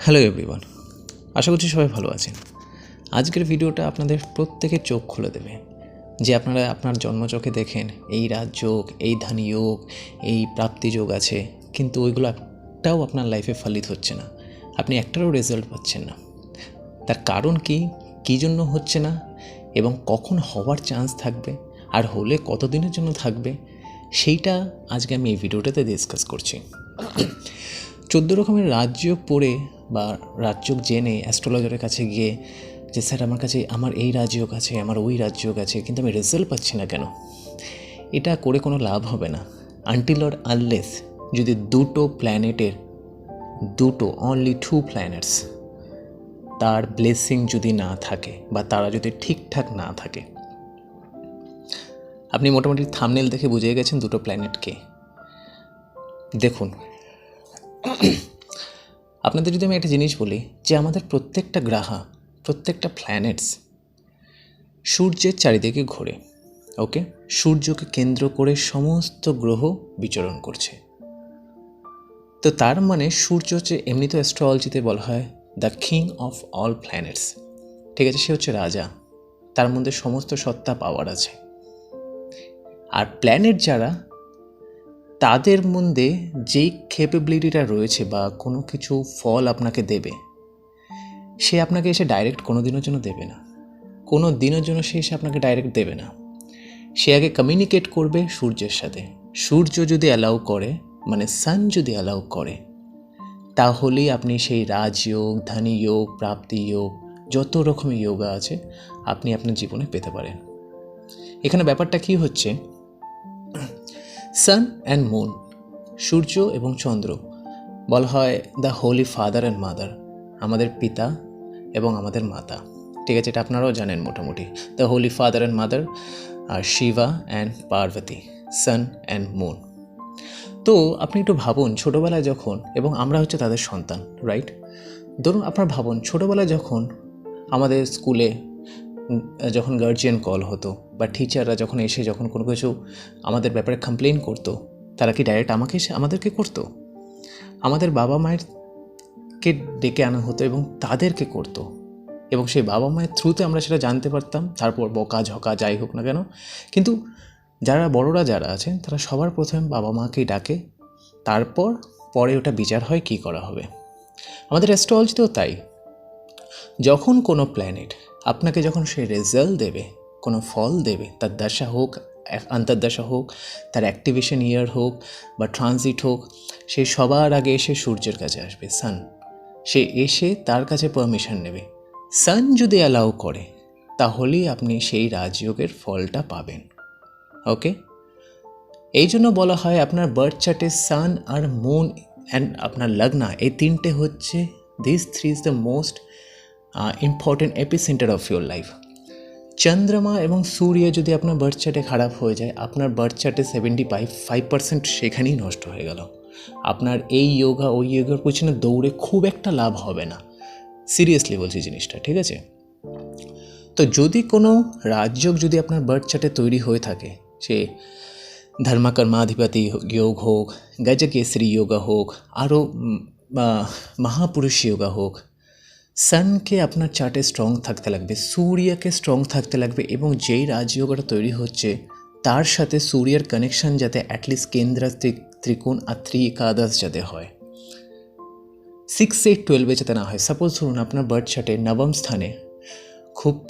Hello everyone আশা করছি সবাই ভালো আছেন। আজকের ভিডিওটা আপনাদের প্রত্যেকের চোখ খুলে দেবে। যে আপনারা আপনার জন্মচোখে দেখেন, এই রাজযোগ এই ধানি যোগ, এই প্রাপ্তি যোগ আছে, কিন্তু ওইগুলো একটাও আপনার লাইফে ফলিত হচ্ছে না। আপনি একটারও রেজাল্ট পাচ্ছেন না। তার কারণ কি? কী জন্য হচ্ছে না? এবং কখন হওয়ার চান্স থাকবে? আর হলে কতদিনের জন্য থাকবে? সেইটা আজকে আমি এই ভিডিওটাতে ডিসকাস করছি। চোদ্দ রকমের রাজ্য পড়ে বা রাজ্য জেনে অ্যাস্ট্রোলজারের কাছে গিয়ে যে, স্যার, আমার কাছে, আমার এই রাজযোগ আছে, আমার ওই রাজযোগ আছে, কিন্তু আমি রেজাল্ট পাচ্ছি না কেন? এটা করে কোনো লাভ হবে না। আনটিল অর আনলেস যদি দুটো প্ল্যানেটের দুটো অনলি টু প্ল্যানেটস তার ব্লেসিং যদি না থাকে বা তারা যদি ঠিকঠাক না থাকে। আপনি মোটামুটি থামনেল দেখে বুঝে গেছেন দুটো প্ল্যানেটকে দেখুন আপনাদের যদি আমি একটা জিনিস বলি যে আমাদের প্রত্যেকটা গ্রাহা, প্রত্যেকটা প্ল্যানেটস সূর্যের চারিদিকে ঘোরে ওকে সূর্যকে কেন্দ্র করে সমস্ত গ্রহ বিচরণ করছে। তো তার মানে সূর্য হচ্ছে এমনি তো অ্যাস্ট্রোলজিতে বলা হয় the king of all planets ঠিক আছে, সে হচ্ছে রাজা। তার মধ্যে সমস্ত সত্তা পাওয়ার আছে। আর প্ল্যানেট যারা তাদের মধ্যে যেই ক্যাপেবিলিটিটা রয়েছে বা কোনো কিছু ফল আপনাকে দেবে, সে আপনাকে এসে ডাইরেক্ট কোনো দিনের জন্য দেবে না। কোনো দিনের জন্য সে এসে আপনাকে ডাইরেক্ট দেবে না। সে আগে কমিউনিকেট করবে সূর্যের সাথে। সূর্য যদি অ্যালাউ করে মানে সান যদি অ্যালাউ করে, তাহলেই আপনি সেই রাজযোগ ধানী যোগ, প্রাপ্তি যোগ, যত রকমের যোগা আছে, আপনি আপনার জীবনে পেতে পারেন। এখানে ব্যাপারটা কি হচ্ছে? সান অ্যান্ড মুন সূর্য এবং চন্দ্র, বলা হয় the holy father and mother আমাদের পিতা এবং আমাদের মাতা। ঠিক আছে, এটা আপনারাও জানেন মোটামুটি। The holy father and mother R Shiva and Parvati sun and moon তো আপনি একটু ভাবুন, ছোটোবেলায় যখন, এবং আমরা হচ্ছে তাদের সন্তান রাইট ধরুন আপনার ভাবুন, ছোটোবেলায় যখন আমাদের স্কুলে যখন গার্জিয়ান কল হতো বা টিচাররা যখন এসে যখন কোনো কিছু আমাদের ব্যাপারে কমপ্লেন করতো, তারা কি ডাইরেক্ট আমাকে এসে আমাদেরকে করতো? আমাদের বাবা মায়েরকে ডেকে আনা হতো এবং তাদেরকে করতো। এবং সেই বাবা মায়ের থ্রুতে আমরা সেটা জানতে পারতাম, তারপর বকা ঝকা যাই হোক না কেন। কিন্তু যারা বড়রা যারা আছেন, তারা সবার প্রথমে বাবা মাকেই ডাকে, তারপর পরে ওটা বিচার হয় কী করা হবে। আমাদের অ্যাস্ট্রোলজিতেও তাই। যখন কোনো প্ল্যানেট আপনাকে যখন সে রেজাল্ট দেবে, কোনো ফল দেবে, তার দশা হোক আন্তর্দশা হোক, তার অ্যাক্টিভেশন ইয়ার হোক বা ট্রানজিট হোক, সে সবার আগে এসে সূর্যের কাছে আসবে সান সে এসে তার কাছে পারমিশন নেবে। সান যদি অ্যালাউ করে, তাহলেই আপনি সেই রাজযোগের ফলটা পাবেন। ওকে এই জন্য বলা হয় আপনার বার্থ চার্টে সান আর মুন অ্যান্ড আপনার লগ্না, এই তিনটে হচ্ছে this three is the most important epicenter of your life চন্দ্রমা এবং সূর্য যদি আপনার বার্থ চার্টে খারাপ হয়ে যায়, আপনার বার্থ চার্টে সেভেন্টি ফাইভ ফাইভ পার্সেন্ট সেখানেই নষ্ট হয়ে গেল। আপনার এই যোগা ওই যোগার পিছনে দৌড়ে খুব একটা লাভ হবে না। সিরিয়াসলি বলছি জিনিসটা, ঠিক আছে? তো যদি কোনো রাজযোগ যদি আপনার বার্থ চার্টে তৈরি হয়ে থাকে, সে ধর্মকর্মাধিপতি যোগ হোক গজকেসরি যোগা হোক, আরও মহাপুরুষ যোগা হোক সানকে আপনার চার্টে স্ট্রং থাকতে লাগবে, সূর্যকে স্ট্রং থাকতে লাগবে এবং যেই রাজযোগটা তৈরি হচ্ছে, তার সাথে সূর্যের কানেকশন যাতে অ্যাটলিস্ট কেন্দ্র ত্রি- ত্রিকোণ আর ত্রি একাদশ যাতে হয়। সিক্স এইট টুয়েলভে যাতে না হয়। সাপোজ ধরুন আপনার বার্থ চার্টে নবম স্থানে খুব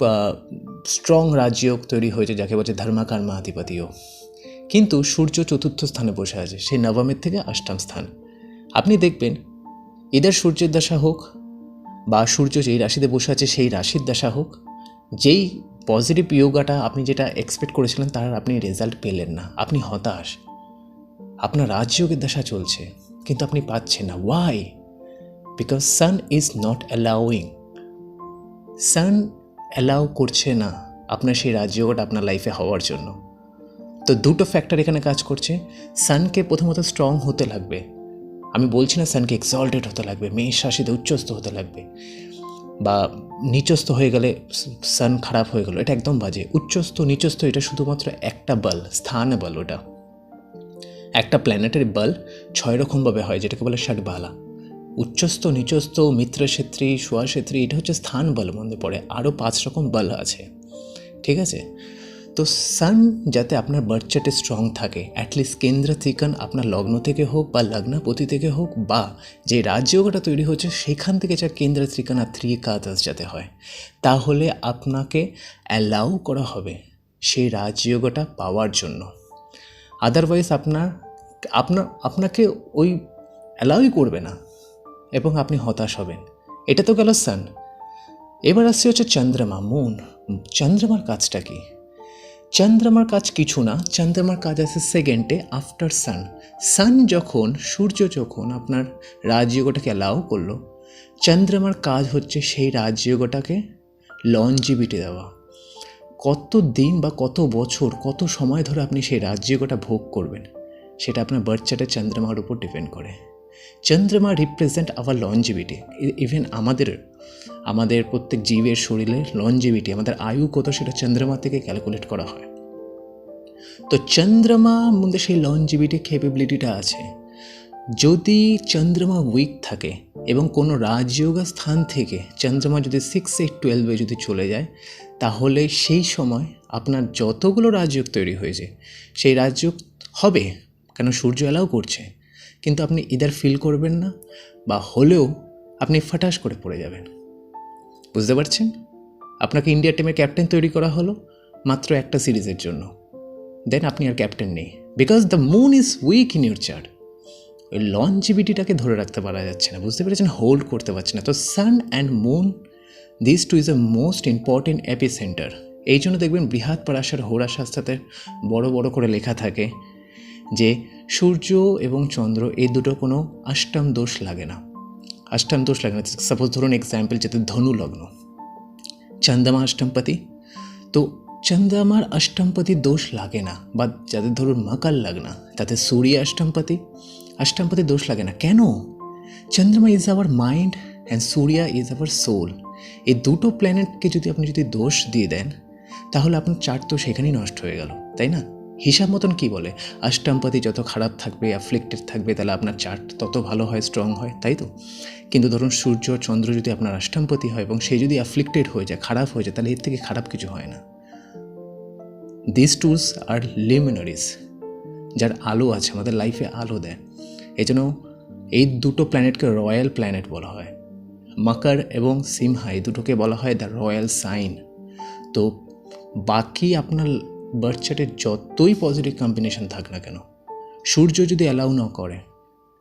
স্ট্রং রাজযোগ তৈরি হয়েছে যাকে বলছে ধর্মাকার আধিপতিও কিন্তু সূর্য চতুর্থ স্থানে বসে আছে সেই নবমের থেকে অষ্টম স্থান। আপনি দেখবেন, এদের সূর্যের দশা হোক বা সূর্য যেই রাশিতে বসে আছে সেই রাশির দশা হোক, যেই পজিটিভ ইয়োগাটা আপনি যেটা এক্সপেক্ট করেছিলেন তার আপনি রেজাল্ট পেলেন না। আপনি হতাশ। আপনার রাজযোগের দশা চলছে, কিন্তু আপনি পাচ্ছেন না। Why because sun is not allowing sun allow করছে না আপনার সেই রাজযোগটা আপনার লাইফে হওয়ার জন্য। তো দুটো ফ্যাক্টর এখানে কাজ করছে। সানকে প্রথমত স্ট্রং হতে লাগবে। আমি বলছি না সানকে এক্সল্টেড হতে লাগবে, মেষ রাশিতে উচ্চস্থ হতে লাগবে, বা নিচস্থ হয়ে গেলে সান খারাপ হয়ে গেল, এটা একদম বাজে। উচ্চস্থ, নিচস্থ, এটা শুধুমাত্র একটা বল, স্থান বল ওটা। একটা প্ল্যানেটের বল ছয় রকমভাবে হয়, যেটাকে বলে ষাট বালা। উচ্চস্থ, নিচস্থ মিত্রক্ষেত্রী সুয়াক্ষেত্রী এটা হচ্ছে স্থান বল মধ্যে পড়ে আরও পাঁচ রকম বল আছে। ঠিক আছে? তো সান যাতে আপনার বার্থ চার্টে স্ট্রং থাকে অ্যাটলিস্ট কেন্দ্র ত্রিকোণ আপনার লগ্ন থেকে হোক বা লগ্নাপতি থেকে হোক বা যে রাজযোগটা তৈরি হচ্ছে, সেখান থেকে যা কেন্দ্র ত্রিকোণ আর ত্রিকাদশ যাতে হয়, তাহলে আপনাকে অ্যালাউ করা হবে সেই রাজযোগটা পাওয়ার জন্য। আদারওয়াইজ আপনার আপনার, আপনাকে ওই অ্যালাউই করবে না এবং আপনি হতাশ হবেন। এটা তো গেল সান এবার আসছে হচ্ছে চন্দ্রমা মুন চন্দ্রমার কাজটা কি? চন্দ্রমার কাজ কিছু না, চন্দ্রমার কাজ আছে সেকেন্ডে আফটার সান সান যখন, সূর্য যখন আপনার রাজযোগটাকে অ্যালাউ করল, চন্দ্রমার কাজ হচ্ছে সেই রাজযোগটাকে লঞ্জিবিটি দেওয়া। কত দিন বা কত বছর, কত সময় ধরে আপনি সেই রাজযোগটা ভোগ করবেন, সেটা আপনার বার্থ চার্টে চন্দ্রমার উপর ডিপেন্ড করে। চন্দ্রমা রিপ্রেজেন্ট আওয়ার লঞ্জিভিটি ইভেন আমাদের আমাদের প্রত্যেক জীবের শরীরে লঞ্জিভিটি আমাদের আয়ু কত সেটা চন্দ্রমা থেকে ক্যালকুলেট করা হয়। তো চন্দ্রমার মধ্যে সেই লঞ্জিভিটি ক্যাপেবিলিটিটা আছে। যদি চন্দ্রমা উইক থাকে এবং কোনো রাজযোগা স্থান থেকে চন্দ্রমা যদি সিক্স এইট টুয়েলভে যদি চলে যায়, তাহলে সেই সময় আপনার যতগুলো রাজযোগ তৈরি হয়েছে, সেই রাজযোগ হবে, কেন সূর্য এলাও করছে। কিন্তু আপনি ইদার ফিল করবেন না বা হলেও আপনি ফাটাস করে পড়ে যাবেন। বুঝতে পারছেন? আপনাকে ইন্ডিয়া টিমের ক্যাপ্টেন তৈরি করা হলো মাত্র একটা সিরিজের জন্য। দেন আপনি আর ক্যাপ্টেন নেই। Because the moon is weak in your chart ওই লঞ্জিবিটিটাকে ধরে রাখতে পারা যাচ্ছে না। বুঝতে পেরেছেন? হোল্ড করতে পারছে না। তো sun and moon this two is a most important epicenter এই জন্য দেখবেন বৃহৎ পরাশর হোরা শাস্ত্রাতে বড় বড় করে লেখা থাকে। যে সূর্য এবং চন্দ্র এই দুটো কোনো অষ্টম দোষ লাগে না। অষ্টম দোষ লাগে না। সাপোজ ধরুন এক্সাম্পল যেতে ধনু লগ্ন। চন্দ্রমা অষ্টমপতি। তো চন্দ্রমার অষ্টমপতি দোষ লাগে না বা যাদের ধরুন মকর লগ্ন তাতে সূর্য অষ্টমপতি অষ্টমপতি দোষ লাগে না। কেন? চন্দ্রমা ইজ আওয়ার মাইন্ড অ্যান্ড সূর্য ইজ আওয়ার সোল এই দুটো প্ল্যানেটকে যদি আপনি যদি দোষ দিয়ে দেন, তাহলে আপনার চার্ট তো সেখানেই নষ্ট হয়ে গেল, তাই না? হিসাব মতন কী বলে? অষ্টমপতি যত খারাপ থাকবে অ্যাফ্লিক্টেড থাকবে, তাহলে আপনার চার্ট তত ভালো হয় স্ট্রং হয়, তাই তো? কিন্তু ধরুন সূর্য চন্দ্র যদি আপনার অষ্টমপতি হয় এবং সে যদি অ্যাফ্লিক্টেড হয়ে যায়, খারাপ হয়ে যায়, তাহলে এর থেকে খারাপ কিছু হয় না। দিস টুলস আর লিমিনারিস যার আলো আছে, আমাদের লাইফে আলো দেয়। এই জন্য এই দুটো প্ল্যানেটকে রয়্যাল প্ল্যানেট বলা হয়। মাকার এবং সিমহা, এই দুটোকে বলা হয় দ্য রয়্যাল সাইন তো বাকি আপনার বার্থ চার্টের যতই পজিটিভ কম্বিনেশন থাক না কেন, সূর্য যদি অ্যালাউ না করে,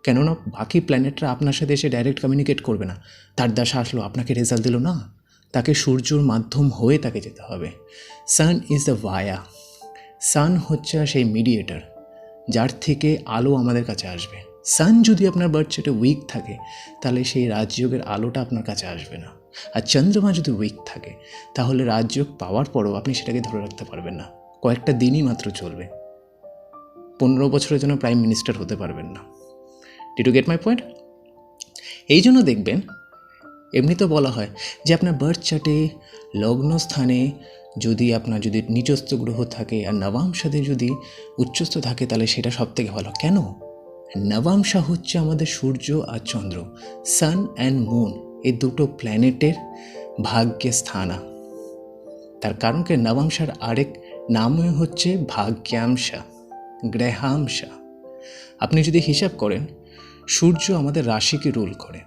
কেননা বাকি প্ল্যানেটরা আপনার সাথে এসে ডাইরেক্ট কমিউনিকেট করবে না, তার দশা আসলো, আপনাকে রেজাল্ট দিল না, তাকে সূর্যর মাধ্যম হয়ে তাকে যেতে হবে। সান ইজ দ্য ভায়া সান হচ্ছে সেই মিডিয়েটার যার থেকে আলো আমাদের কাছে আসবে। সান যদি আপনার বার্থ চার্টে উইক থাকে, তাহলে সেই রাজযোগের আলোটা আপনার কাছে আসবে না। আর চন্দ্রমা যদি উইক থাকে, তাহলে রাজযোগ পাওয়ার পরও আপনি সেটাকে ধরে রাখতে পারবেন না। কয়েকটা দিনই মাত্র চলবে। পনেরো বছরের জন্য প্রাইম মিনিস্টার হতে পারবেন না। Did you get my point এই জন্য দেখবেন, এমনি তো বলা হয় যে আপনার বার্থ চার্টে লগ্নস্থানে যদি আপনার যদি নিচস্থ গ্রহ থাকে আর নবাংশাতে যদি উচ্চস্থ থাকে, তাহলে সেটা সব থেকে ভালো। কেন? নবাংশা হচ্ছে আমাদের সূর্য আর চন্দ্র সান অ্যান্ড মুন এই দুটো প্ল্যানেটের ভাগ্যে স্থানা। তার কারণকে নবাংশার আরেক নামই হচ্ছে ভাগ্যাংশা, গ্রহাংশা। আপনি যদি হিসাব করেন, সূর্য আমাদের রাশিকে রুল করে।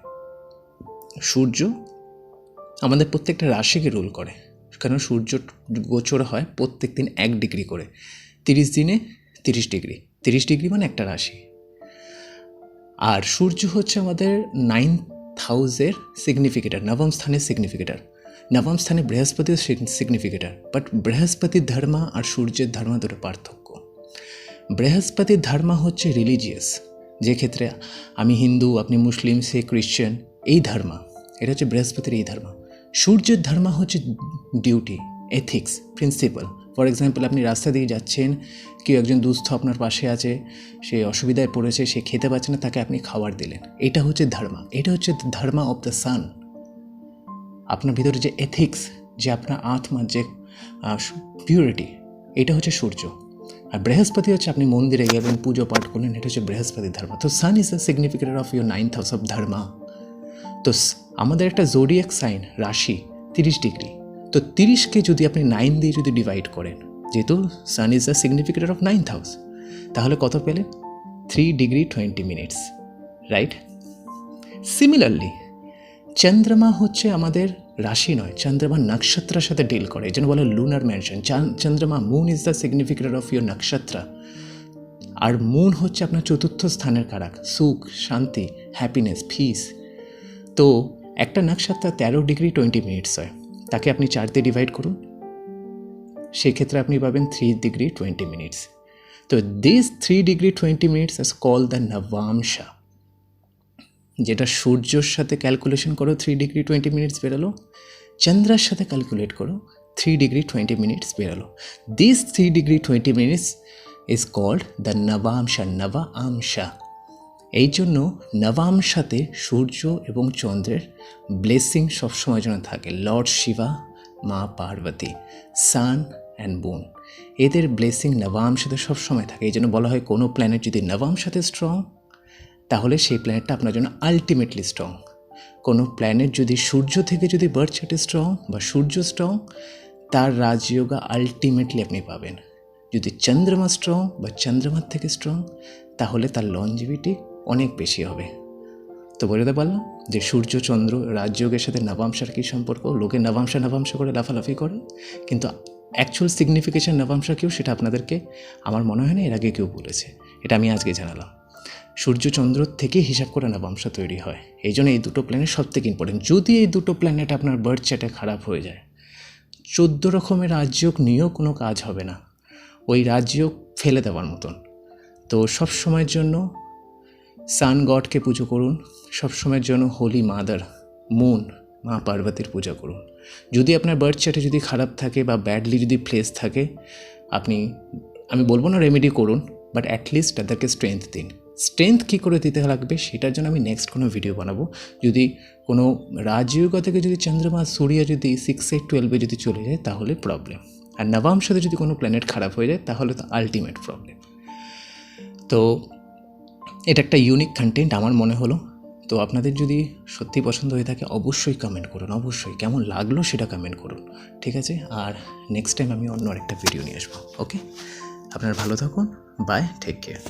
সূর্য আমাদের প্রত্যেকটা রাশিকে রুল করে। কারণ সূর্য গোচর হয় প্রত্যেক দিন এক ডিগ্রি করে। তিরিশ দিনে তিরিশ ডিগ্রি তিরিশ ডিগ্রি মানে একটা রাশি। আর সূর্য হচ্ছে আমাদের নাইন হাউসের সিগনিফিকেটার নবম স্থানের সিগনিফিকেটার নবম স্থানে বৃহস্পতির সিগনিফিকেটার বাট বৃহস্পতির ধর্মা আর সূর্যের ধর্মা দুটো পার্থক্য। বৃহস্পতির ধর্মা হচ্ছে রিলিজিয়াস যে ক্ষেত্রে আমি হিন্দু, আপনি মুসলিম, সে ক্রিশ্চিয়ান এই ধর্মা, এটা হচ্ছে বৃহস্পতির এই ধর্মা। সূর্যের ধর্মা হচ্ছে duty ethics principle for example আপনি রাস্তা দিয়ে যাচ্ছেন, কেউ একজন দুস্থ আপনার পাশে আছে, সে অসুবিধায় পড়েছে, সে খেতে পারছে না, তাকে আপনি খাবার দিলেন। এটা হচ্ছে ধর্মা, এটা হচ্ছে ধর্মা অফ দ্য সান আপনার ভিতরে যে এথিক্স যে আপনার আত্মার যে পিউরিটি এটা হচ্ছে সূর্য। আর বৃহস্পতি হচ্ছে আপনি মন্দিরে গেলেন পুজো পাঠ করলেন, এটা হচ্ছে বৃহস্পতির ধর্ম। তো sun is the significator of your ninth house of dharma তো আমাদের একটা জোডিয়াক সাইন রাশি, তিরিশ ডিগ্রি। তো তিরিশকে যদি আপনি নাইন দিয়ে যদি ডিভাইড করেন, যেহেতু sun is the significator of ninth house তাহলে কত পেলেন three degree twenty minutes right similarly চন্দ্রমা হচ্ছে আমাদের রাশি নয়, চন্দ্রমা নক্ষত্রের সাথে ডিল করে। এই জন্য বলে lunar mansion চন্দ্রমা moon is the significator of your nakshatra. R moon হচ্ছে আপনার চতুর্থ স্থানের কারাক। সুখ, শান্তি হ্যাপিনেস পিস তো একটা নক্ষত্র তেরো ডিগ্রি টোয়েন্টি মিনিটস হয়। তাকে আপনি চার দিয়ে ডিভাইড করুন। সেক্ষেত্রে আপনি পাবেন থ্রি ডিগ্রি টোয়েন্টি মিনিটস। তো this three degree twenty minutes is call the navamsha যেটা সূর্যর সাথে ক্যালকুলেশন করো থ্রি ডিগ্রি টোয়েন্টি মিনিটস বেরোলো, চন্দ্রার সাথে ক্যালকুলেট করো থ্রি ডিগ্রি টোয়েন্টি মিনিটস বেরোলো। This three degree twenty minutes is called the navamsha নবা আমশা এই জন্য নবাংশাতে সূর্য এবং চন্দ্রের ব্লেসিং সবসময় যেন থাকে। লর্ড শিবা মা পার্বতী সান অ্যান্ড বুন এদের ব্লেসিং নবাংশাতে সবসময় থাকে। এই জন্য বলা হয় কোনো প্ল্যানেট যদি নবাংশাতে স্ট্রং তাহলে সেই প্ল্যানেটটা আপনার জন্য আলটিমেটলি স্ট্রং কোনো প্ল্যানেট যদি সূর্য থেকে যদি বার্থ চার্টে স্ট্রং বা সূর্য স্ট্রং তার রাজযোগা আলটিমেটলি আপনি পাবেন। যদি চন্দ্রমা স্ট্রং বা চন্দ্রমার থেকে স্ট্রং তাহলে তার লঞ্জিভিটি অনেক বেশি হবে। তো বলে পারলাম যে সূর্য, চন্দ্র রাজযোগের সাথে নবাংশার কী সম্পর্ক? লোকে নবাংশা নবাংশা করে লাফালাফি করে, কিন্তু অ্যাকচুয়াল সিগনিফিকেশন নবাংশা কেউ সেটা আপনাদেরকে, আমার মনে হয় না, এর আগে কেউ বলেছে। এটা আমি আজকে জানালাম। সূর্যচন্দ্র থেকে হিসাব করে না নবাংশ তৈরি হয়। এই জন্য এই দুটো প্ল্যানেট সব থেকে ইম্পর্টেন্ট যদি এই দুটো প্ল্যানেট আপনার বার্থ চার্টে খারাপ হয়ে যায়, চোদ্দ রকমের রাজযোগ নিয়েও কোনো কাজ হবে না। ওই রাজযোগ ফেলে দেওয়ার মতন। তো সব সময়ের জন্য সান গডকে পুজো করুন সব সময়ের জন্য হোলি মাদার মুন মা পার্বতীর পূজা করুন। যদি আপনার বার্থ চার্টে যদি খারাপ থাকে বা ব্যাডলি যদি প্লেস থাকে, আপনি, আমি বলব না রেমেডি করুন বাট অ্যাটলিস্ট তাদেরকে স্ট্রেংথ দিন। স্ট্রেংথ কী করে দিতে লাগবে সেটার জন্য আমি নেক্সট কোনো ভিডিও বানাবো। যদি কোনো রাজযোগ থেকে যদি চন্দ্রমা, সূর্য যদি সিক্স এইট টুয়েলভে যদি চলে যায়, তাহলে প্রবলেম আর নবাংশতে যদি কোনো প্ল্যানেট খারাপ হয়ে যায়, তাহলে তো আলটিমেট প্রবলেম তো এটা একটা ইউনিক কন্টেন্ট আমার মনে হলো। তো আপনাদের যদি সত্যি পছন্দ হয়ে থাকে, অবশ্যই কমেন্ট করুন, অবশ্যই। কেমন লাগল সেটা কমেন্ট করুন, ঠিক আছে? আর নেক্সট টাইম আমি অন্য আরেকটা ভিডিও নিয়ে আসব ওকে আপনারা ভালো থাকুন বাই টেক কেয়ার